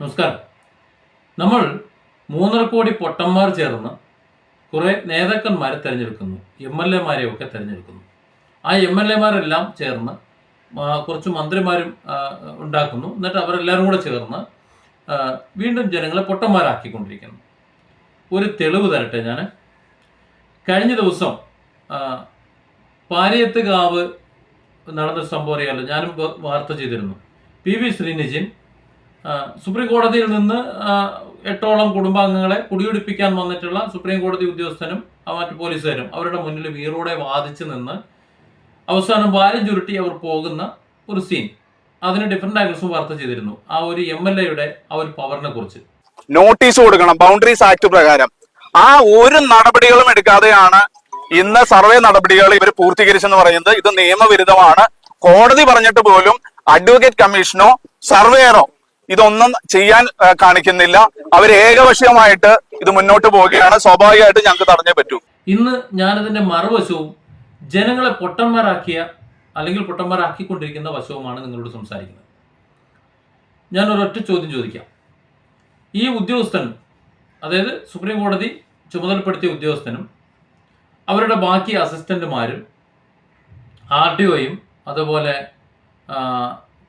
നമസ്കാരം. നമ്മൾ മൂന്നര കോടി പൊട്ടന്മാർ ചേർന്ന് കുറേ നേതാക്കന്മാരെ തിരഞ്ഞെടുക്കുന്നു. എം എൽ എമാരെയൊക്കെ തിരഞ്ഞെടുക്കുന്നു. ആ എം എൽ എമാരെല്ലാം ചേർന്ന് കുറച്ച് മന്ത്രിമാരും ഉണ്ടാക്കുന്നു. എന്നിട്ട് അവരെല്ലാവരും കൂടെ ചേർന്ന് വീണ്ടും ജനങ്ങളെ പൊട്ടന്മാരാക്കിക്കൊണ്ടിരിക്കുന്നു. ഒരു തെളിവ് തരട്ടെ ഞാൻ കഴിഞ്ഞ ദിവസം പാലിയത്ത് കാവ് നടന്നൊരു സംഭവം അറിയാമല്ലോ ഞാനും വാർത്ത ചെയ്തിരുന്നു. പി വി ശ്രീനിജിൻ സുപ്രീം കോടതിയിൽ നിന്ന് എട്ടോളം കുടുംബാംഗങ്ങളെ കുടിയൊടിപ്പിക്കാൻ വന്നിട്ടുള്ള സുപ്രീം കോടതി ഉദ്യോഗസ്ഥനും മറ്റ് പോലീസുകാരും അവരുടെ മുന്നിൽ വീറോടെ വാദിച്ചു നിന്ന് അവസാനം വാരം ചുരുട്ടി അവർ പോകുന്ന ഒരു സീൻ അതിന് ഡിഫറെന്റ് ആംഗിൾസും വാർത്ത ചെയ്തിരുന്നു. ആ ഒരു എം എൽ എയുടെ ആ ഒരു പവറിനെ കുറിച്ച്. നോട്ടീസ് കൊടുക്കണം. ബൗണ്ടറീസ് ആക്ട് പ്രകാരം. ആ ഒരു നടപടികളും എടുക്കാതെയാണ് ഇന്ന് സർവേ നടപടികൾ ഇവർ പൂർത്തീകരിച്ചെന്ന് പറയുന്നത്. ഇത് നിയമവിരുദ്ധമാണ്. കോടതി പറഞ്ഞിട്ട് പോലും അഡ്വക്കേറ്റ് കമ്മീഷനോ സർവേയറോ ഇതൊന്നും ചെയ്യാൻ കാണിക്കുന്നില്ല. അവർ ഏകപക്ഷീയമായിട്ട് ഇത് മുന്നോട്ട് പോവുകയാണ്. സ്വാഭാവികമായിട്ട് ഞങ്ങൾക്ക് തടഞ്ഞേ പറ്റൂ. ഇന്ന് ഞാനതിന്റെ മറുവശവും ജനങ്ങളെ പൊട്ടന്മാരാക്കിയ അല്ലെങ്കിൽ പൊട്ടന്മാരാക്കിക്കൊണ്ടിരിക്കുന്ന വശവുമാണ് നിങ്ങളോട് സംസാരിക്കുന്നത്. ഞാൻ ഒരൊറ്റ ചോദ്യം ചോദിക്കാം. ഈ ഉദ്യോഗസ്ഥൻ അതായത് സുപ്രീം കോടതി ചുമതലപ്പെടുത്തിയ ഉദ്യോഗസ്ഥനും അവരുടെ ബാക്കി അസിസ്റ്റന്റുമാരും ആർ ടി ഒയും അതുപോലെ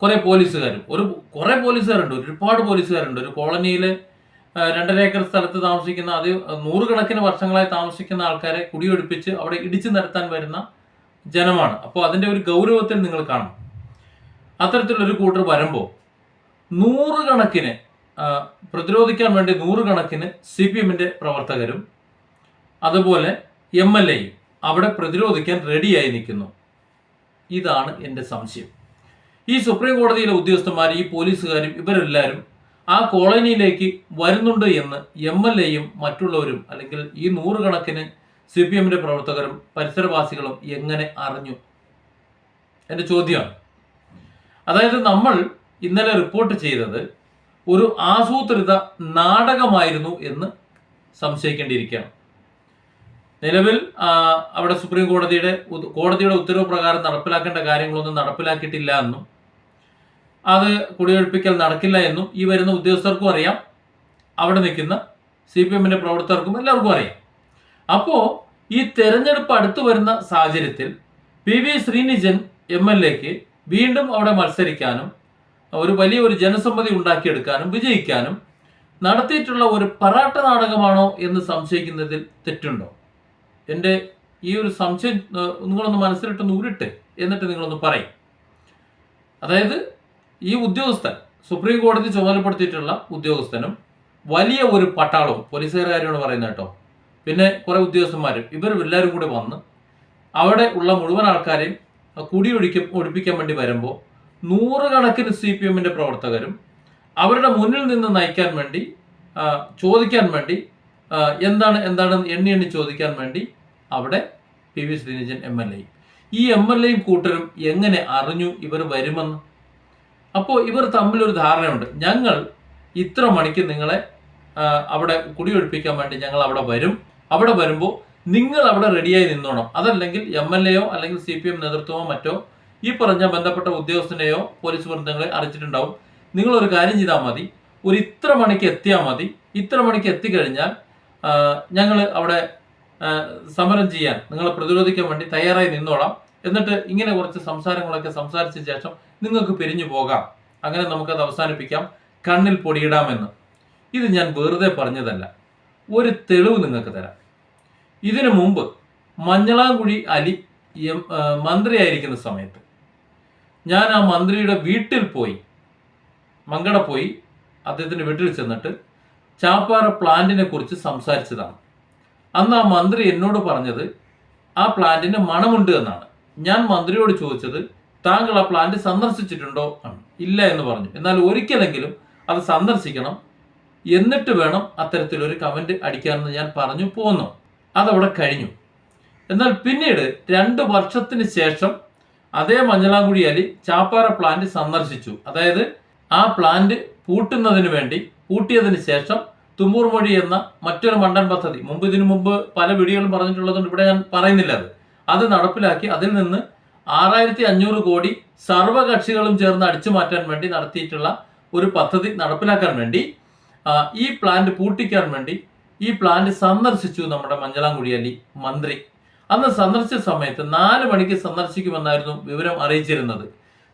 കുറേ പോലീസുകാരും. ഒരു കുറെ പോലീസുകാരുണ്ട്. ഒരുപാട് പോലീസുകാരുണ്ട്. ഒരു കോളനിയിലെ രണ്ടര ഏക്കർ സ്ഥലത്ത് താമസിക്കുന്ന അത് നൂറുകണക്കിന് വർഷങ്ങളായി താമസിക്കുന്ന ആൾക്കാരെ കുടിയൊഴിപ്പിച്ച് അവിടെ ഇടിച്ചു നിരത്താൻ വരുന്ന ജനമാണ്. അപ്പോൾ അതിന്റെ ഒരു ഗൗരവത്തിൽ നിങ്ങൾ കാണും. അത്തരത്തിലൊരു കൂട്ടർ വരുമ്പോൾ നൂറുകണക്കിന് പ്രതിരോധിക്കാൻ വേണ്ടി നൂറുകണക്കിന് സി പി എമ്മിന്റെ പ്രവർത്തകരും അതുപോലെ എം എൽ എയും അവിടെ പ്രതിരോധിക്കാൻ റെഡിയായി നിൽക്കുന്നു. ഇതാണ് എന്റെ സംശയം. ഈ സുപ്രീം കോടതിയിലെ ഉദ്യോഗസ്ഥന്മാർ ഈ പോലീസുകാരും ഇവരെല്ലാവരും ആ കോളനിയിലേക്ക് വരുന്നുണ്ട് എന്ന് എം എൽ എയും മറ്റുള്ളവരും അല്ലെങ്കിൽ ഈ നൂറുകണക്കിന് സി പി എമ്മിന്റെ പ്രവർത്തകരും പരിസരവാസികളും എങ്ങനെ അറിഞ്ഞു? എന്റെ ചോദ്യമാണ്. അതായത് നമ്മൾ ഇന്നലെ റിപ്പോർട്ട് ചെയ്തത് ഒരു ആസൂത്രിത നാടകമായിരുന്നു എന്ന് സംശയിക്കേണ്ടിയിരിക്കുകയാണ്. നിലവിൽ അവിടെ സുപ്രീം കോടതിയുടെ കോടതിയുടെ ഉത്തരവ് പ്രകാരം നടപ്പിലാക്കേണ്ട കാര്യങ്ങളൊന്നും നടപ്പിലാക്കിയിട്ടില്ല എന്നും അത് കുടിയൊഴിപ്പിക്കൽ നടക്കില്ല എന്നും ഈ വരുന്ന ഉദ്യോഗസ്ഥർക്കും അറിയാം. അവിടെ നിൽക്കുന്ന സി പി എമ്മിന്റെ പ്രവർത്തകർക്കും എല്ലാവർക്കും അറിയാം. അപ്പോൾ ഈ തെരഞ്ഞെടുപ്പ് അടുത്തു വരുന്ന സാഹചര്യത്തിൽ P V Srinijan M L എക്ക് വീണ്ടും അവിടെ മത്സരിക്കാനും ഒരു വലിയ ഒരു ജനസമ്മതി ഉണ്ടാക്കിയെടുക്കാനും വിജയിക്കാനും നടത്തിയിട്ടുള്ള ഒരു പറാട്ട നാടകമാണോ എന്ന് സംശയിക്കുന്നതിൽ തെറ്റുണ്ടോ? എന്റെ ഈ ഒരു സംശയം നിങ്ങളൊന്ന് മനസ്സിലിട്ടൊന്ന് ഉരുട്ട് എന്നിട്ട് നിങ്ങളൊന്ന് പറയും. അതായത് ഈ ഉദ്യോഗസ്ഥൻ സുപ്രീം കോടതി ചുമതലപ്പെടുത്തിയിട്ടുള്ള ഉദ്യോഗസ്ഥനും വലിയ ഒരു പട്ടാളവും പോലീസുകാരോട് പറയുന്ന പറയുന്നത് കേട്ടോ പിന്നെ കുറേ ഉദ്യോഗസ്ഥന്മാരും ഇവരും എല്ലാവരും കൂടി വന്ന് അവിടെ ഉള്ള മുഴുവൻ ആൾക്കാരെയും കുടിയൊഴിക്കും ഒഴിപ്പിക്കാൻ വേണ്ടി വരുമ്പോൾ നൂറുകണക്കിന് സി പി എമ്മിന്റെ പ്രവർത്തകരും അവരുടെ മുന്നിൽ നിന്ന് നയിക്കാൻ വേണ്ടി ചോദിക്കാൻ വേണ്ടി എന്താണ് എന്താണ് എണ്ണി എണ്ണി ചോദിക്കാൻ വേണ്ടി അവിടെ P V Srinijan M L എയും. ഈ എം എൽ എയും കൂട്ടരും എങ്ങനെ അറിഞ്ഞു ഇവർ വരുമെന്ന്? അപ്പോൾ ഇവർ തമ്മിലൊരു ധാരണയുണ്ട്. ഞങ്ങൾ ഇത്ര മണിക്ക് നിങ്ങളെ അവിടെ കുടിയൊഴിപ്പിക്കാൻ വേണ്ടി ഞങ്ങൾ അവിടെ വരും. അവിടെ വരുമ്പോൾ നിങ്ങൾ അവിടെ റെഡിയായി നിന്നോണം. അതല്ലെങ്കിൽ എം എൽ എയോ അല്ലെങ്കിൽ സി പി എം നേതൃത്വമോ മറ്റോ ഈ പറഞ്ഞ ബന്ധപ്പെട്ട ഉദ്യോഗസ്ഥനെയോ പോലീസ് വൃന്ദങ്ങളെ അറിയിച്ചിട്ടുണ്ടാവും. നിങ്ങൾ ഒരു കാര്യം ചെയ്താൽ മതി. ഒരു ഇത്ര മണിക്ക് എത്തിയാൽ മതി. ഇത്ര മണിക്ക് എത്തിക്കഴിഞ്ഞാൽ ഞങ്ങൾ അവിടെ സമരം ചെയ്യാൻ നിങ്ങളെ പ്രതിരോധിക്കാൻ വേണ്ടി തയ്യാറായി നിന്നോളാം. എന്നിട്ട് ഇങ്ങനെ കുറച്ച് സംസാരങ്ങളൊക്കെ സംസാരിച്ച ശേഷം നിങ്ങൾക്ക് പിരിഞ്ഞു പോകാം. അങ്ങനെ നമുക്കത് അവസാനിപ്പിക്കാം. കണ്ണിൽ പൊടിയിടാമെന്ന്. ഇത് ഞാൻ വെറുതെ പറഞ്ഞതല്ല. ഒരു തെളിവ് നിങ്ങൾക്ക് തരാം. ഇതിനു മുമ്പ് മഞ്ഞളാംകുഴി അലി മന്ത്രിയായിരിക്കുന്ന സമയത്ത് ഞാൻ ആ മന്ത്രിയുടെ വീട്ടിൽ പോയി മങ്കട പോയി അദ്ദേഹത്തിന്റെ വീട്ടിൽ ചെന്നിട്ട് ചാപ്പാറ പ്ലാന്റിനെ കുറിച്ച് സംസാരിച്ചതാണ്. അന്ന് ആ മന്ത്രി എന്നോട് പറഞ്ഞത് ആ പ്ലാന്റിന് മണമുണ്ട് എന്നാണ്. ഞാൻ മന്ത്രിയോട് ചോദിച്ചത് താങ്കൾ ആ പ്ലാന്റ് സന്ദർശിച്ചിട്ടുണ്ടോ ആണ്. ഇല്ല എന്ന് പറഞ്ഞു. എന്നാൽ ഒരിക്കലെങ്കിലും അത് സന്ദർശിക്കണം. എന്നിട്ട് വേണം അത്തരത്തിലൊരു കമന്റ് അടിക്കാമെന്ന് ഞാൻ പറഞ്ഞു പോന്നു. അതവിടെ കഴിഞ്ഞു. എന്നാൽ പിന്നീട് രണ്ട് വർഷത്തിന് ശേഷം അതേ മഞ്ഞളാംകുഴി അലി ചാപ്പാറ പ്ലാന്റ് സന്ദർശിച്ചു. അതായത് ആ പ്ലാന്റ് പൂട്ടുന്നതിന് വേണ്ടി പൂട്ടിയതിന് ശേഷം തുമ്പൂർമൊഴി എന്ന മറ്റൊരു മണ്ടൻ പദ്ധതി. മുമ്പ് ഇതിനു മുമ്പ് പല വീഡിയോകളും പറഞ്ഞിട്ടുള്ളതുകൊണ്ട് ഇവിടെ ഞാൻ പറയുന്നില്ല അത്. അത് നടപ്പിലാക്കി അതിൽ നിന്ന് ആറായിരത്തി അഞ്ഞൂറ് കോടി സർവകക്ഷികളും ചേർന്ന് അടിച്ചു മാറ്റാൻ വേണ്ടി നടത്തിയിട്ടുള്ള ഒരു പദ്ധതി നടപ്പിലാക്കാൻ വേണ്ടി ഈ പ്ലാന്റ് പൂട്ടിക്കാൻ വേണ്ടി ഈ പ്ലാന്റ് സന്ദർശിച്ചു നമ്മുടെ മഞ്ചളാംകുടിയല്ലി മന്ത്രി. അന്ന് സന്ദർശിച്ച സമയത്ത് നാല് മണിക്ക് സന്ദർശിക്കുമെന്നായിരുന്നു വിവരം അറിയിച്ചിരുന്നത്.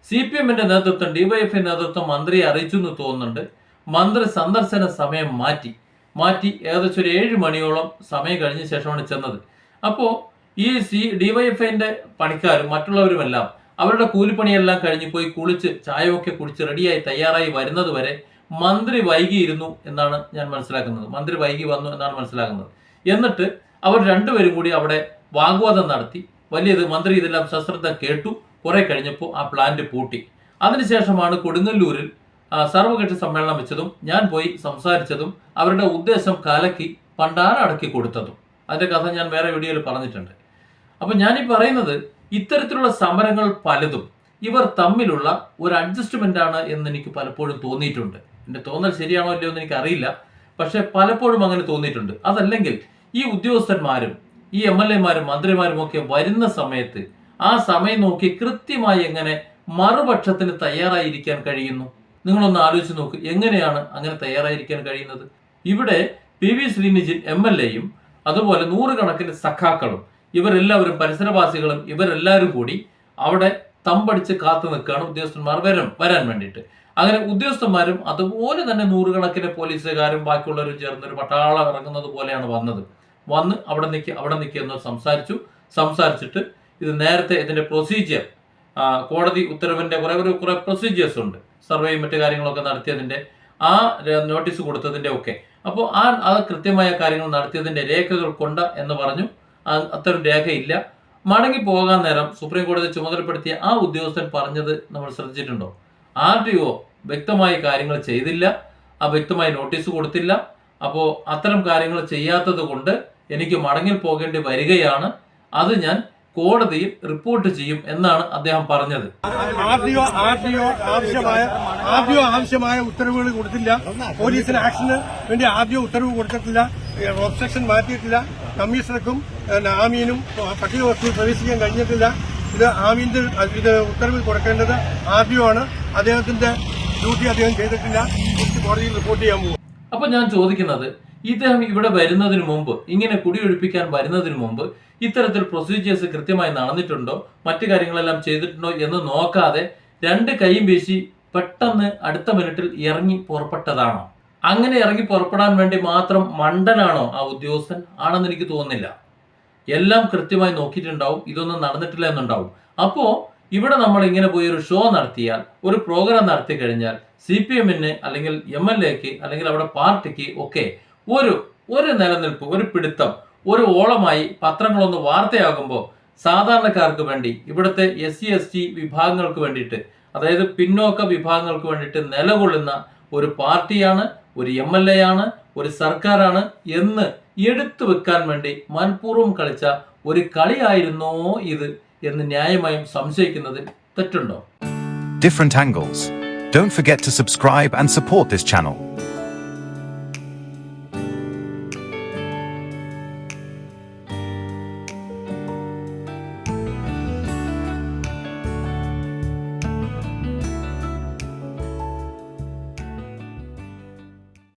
സി പി എമ്മിന്റെ നേതൃത്വം ഡിവൈഎഫ്ഐ നേതൃത്വം മന്ത്രിയെ അറിയിച്ചു എന്ന് തോന്നുന്നുണ്ട്. മന്ത്രി സന്ദർശന സമയം മാറ്റി. മാറ്റി ഏകദേശം ഒരു ഏഴ് മണിയോളം സമയം കഴിഞ്ഞ ശേഷമാണ് ചെന്നത്. അപ്പോൾ ഈ സി ഡിവൈഎഫ്ഐന്റെ പണിക്കാരും മറ്റുള്ളവരുമെല്ലാം അവരുടെ കൂലിപ്പണിയെല്ലാം കഴിഞ്ഞ് പോയി കുളിച്ച് ചായയൊക്കെ കുടിച്ച് റെഡിയായി തയ്യാറായി വരുന്നത് വരെ മന്ത്രി വൈകിയിരുന്നു എന്നാണ് ഞാൻ മനസ്സിലാക്കുന്നത്. മന്ത്രി വൈകി വന്നു എന്നാണ് മനസ്സിലാക്കുന്നത് എന്നിട്ട് അവർ രണ്ടുപേരും കൂടി അവിടെ വാഗ്വാദം നടത്തി. വലിയത് മന്ത്രി ഇതെല്ലാം സശ്രദ്ധ കേട്ടു. കുറെ കഴിഞ്ഞപ്പോൾ ആ പ്ലാന്റ് പൂട്ടി. അതിനുശേഷമാണ് കൊടുങ്ങല്ലൂരിൽ സർവകക്ഷി സമ്മേളനം വെച്ചതും ഞാൻ പോയി സംസാരിച്ചതും അവരുടെ ഉദ്ദേശം കലക്കി പണ്ടാരടക്കി കൊടുത്തതും. അതിന്റെ കഥ ഞാൻ വേറെ വീഡിയോയിൽ പറഞ്ഞിട്ടുണ്ട്. അപ്പൊ ഈ പറയുന്നത് ഇത്തരത്തിലുള്ള സമരങ്ങൾ പലതും ഇവർ തമ്മിലുള്ള ഒരു അഡ്ജസ്റ്റ്മെന്റ് ആണ് എന്ന് എനിക്ക് പലപ്പോഴും തോന്നിയിട്ടുണ്ട്. എന്റെ തോന്നൽ ശരിയാണോ അല്ലയോ എന്ന് എനിക്ക് അറിയില്ല പക്ഷെ പലപ്പോഴും അങ്ങനെ തോന്നിയിട്ടുണ്ട്. അതല്ലെങ്കിൽ ഈ ഉദ്യോഗസ്ഥന്മാരും ഈ എം എൽ എമാരും മന്ത്രിമാരും ഒക്കെ വരുന്ന സമയത്ത് ആ സമയം നോക്കി കൃത്യമായി എങ്ങനെ മറുപക്ഷത്തിന് തയ്യാറായിരിക്കാൻ കഴിയുന്നു? നിങ്ങളൊന്ന് ആലോചിച്ച് നോക്ക്. എങ്ങനെയാണ് അങ്ങനെ തയ്യാറായിരിക്കാൻ കഴിയുന്നത്? ഇവിടെ P V Srinijin M L എയും അതുപോലെ നൂറുകണക്കിന് സഖാക്കളും ഇവരെല്ലാവരും പരിസരവാസികളും ഇവരെല്ലാവരും കൂടി അവിടെ തമ്പടിച്ച് കാത്തു നിൽക്കുകയാണ് ഉദ്യോഗസ്ഥന്മാർ വരും വരാൻ വേണ്ടിയിട്ട്. അങ്ങനെ ഉദ്യോഗസ്ഥന്മാരും അതുപോലെ തന്നെ നൂറുകണക്കിന് പോലീസുകാരും ബാക്കിയുള്ളവരും ചേർന്ന് ഒരു പട്ടാളം ഇറങ്ങുന്നത് പോലെയാണ് വന്നത്. വന്ന് അവിടെ നിൽക്കി അവിടെ നിൽക്കുക സംസാരിച്ചു. സംസാരിച്ചിട്ട് ഇത് നേരത്തെ ഇതിന്റെ പ്രൊസീജിയർ കോടതി ഉത്തരവിന്റെ കുറേ ഒരു കുറെ പ്രൊസീജിയേഴ്സ് ഉണ്ട്. സർവേയും മറ്റു കാര്യങ്ങളൊക്കെ നടത്തിയതിന്റെ ആ നോട്ടീസ് കൊടുത്തതിന്റെ ഒക്കെ. അപ്പോൾ ആ അത് കൃത്യമായ കാര്യങ്ങൾ നടത്തിയതിന്റെ രേഖകൾ കൊണ്ട് എന്ന് പറഞ്ഞു അത്തരം രേഖയില്ല. മടങ്ങി പോകാൻ നേരം സുപ്രീം കോടതി ചുമതലപ്പെടുത്തിയ ആ ഉദ്യോഗസ്ഥൻ പറഞ്ഞത് നമ്മൾ ശ്രദ്ധിച്ചിട്ടുണ്ടോ? ആർ ഡി ഒ വ്യക്തമായി കാര്യങ്ങൾ ചെയ്തില്ല. ആ വ്യക്തമായി നോട്ടീസ് കൊടുത്തില്ല. അപ്പോൾ അത്തരം കാര്യങ്ങൾ ചെയ്യാത്തത് കൊണ്ട് എനിക്ക് മടങ്ങി പോകേണ്ടി വരികയാണ്. അത് ഞാൻ കോടതിയിൽ റിപ്പോർട്ട് ചെയ്യും എന്നാണ് അദ്ദേഹം പറഞ്ഞത്. ആവശ്യമായ ഡി ആവശ്യമായ ഉത്തരവുകൾ കൊടുത്തില്ല. പോലീസിന് ആക്ഷന് വേണ്ടി ആദ്യം ഉത്തരവ് കൊടുത്തിട്ടില്ല. ഒബ്സ്ട്രക്ഷൻ മാറ്റിയിട്ടില്ല. കമ്മീഷണർക്കും ആമീനും പട്ടിക വസ്തുവിൽ പ്രവേശിക്കാൻ കഴിഞ്ഞിട്ടില്ല. ഇത് ആമീന്റെ ഇത് ഉത്തരവിൽ കൊടുക്കേണ്ടത് ആണ്. അദ്ദേഹത്തിന്റെ ഡ്യൂട്ടി അദ്ദേഹം ചെയ്തിട്ടില്ല. കോടതിയിൽ റിപ്പോർട്ട് ചെയ്യാൻ പോകും അപ്പൊ ഞാൻ ചോദിക്കുന്നത് ഇദ്ദേഹം ഇവിടെ വരുന്നതിന് മുമ്പ് ഇങ്ങനെ കുടിയൊഴിപ്പിക്കാൻ വരുന്നതിന് മുമ്പ് ഇത്തരത്തിൽ പ്രൊസീജിയേഴ്സ് കൃത്യമായി നടന്നിട്ടുണ്ടോ? മറ്റു കാര്യങ്ങളെല്ലാം ചെയ്തിട്ടുണ്ടോ എന്ന് നോക്കാതെ രണ്ട് കൈയും വീശി പെട്ടെന്ന് അടുത്ത മിനിറ്റിൽ ഇറങ്ങി പുറപ്പെട്ടതാണോ? അങ്ങനെ ഇറങ്ങി പുറപ്പെടാൻ വേണ്ടി മാത്രം മണ്ടനാണോ ആ ഉദ്യോഗസ്ഥൻ? ആണെന്ന് എനിക്ക് തോന്നുന്നില്ല. എല്ലാം കൃത്യമായി നോക്കിയിട്ടുണ്ടാവും. ഇതൊന്നും നടന്നിട്ടില്ല എന്നുണ്ടാവും. അപ്പോൾ ഇവിടെ നമ്മൾ ഇങ്ങനെ പോയി ഒരു ഷോ നടത്തിയാൽ ഒരു പ്രോഗ്രാം നടത്തി കഴിഞ്ഞാൽ സി പി എമ്മിന് അല്ലെങ്കിൽ എം എൽ എക്ക് അല്ലെങ്കിൽ അവിടെ പാർട്ടിക്ക് ഒക്കെ ഒരു ഒരു നിലനിൽപ്പ് ഒരു പിടുത്തം ഒരു ഓളമായി പത്രങ്ങളൊന്ന് വാർത്തയാകുമ്പോൾ സാധാരണക്കാർക്ക് വേണ്ടി ഇവിടുത്തെ എസ് സി എസ് ടി വിഭാഗങ്ങൾക്ക് വേണ്ടിയിട്ട് അതായത് പിന്നോക്ക വിഭാഗങ്ങൾക്ക് വേണ്ടിയിട്ട് നിലകൊള്ളുന്ന ഒരു പാർട്ടിയാണ് ഒരു എം എൽ എ ആണ് ഒരു സർക്കാരാണ് എന്ന് എടുത്തു വെക്കാൻ വേണ്ടി മനഃപൂർവം കളിച്ച ഒരു കളിയായിരുന്നോ ഇത് എന്ന് ന്യായമായും സംശയിക്കുന്നതിൽ തെറ്റുണ്ടോ different angles don't forget to subscribe and support this channel.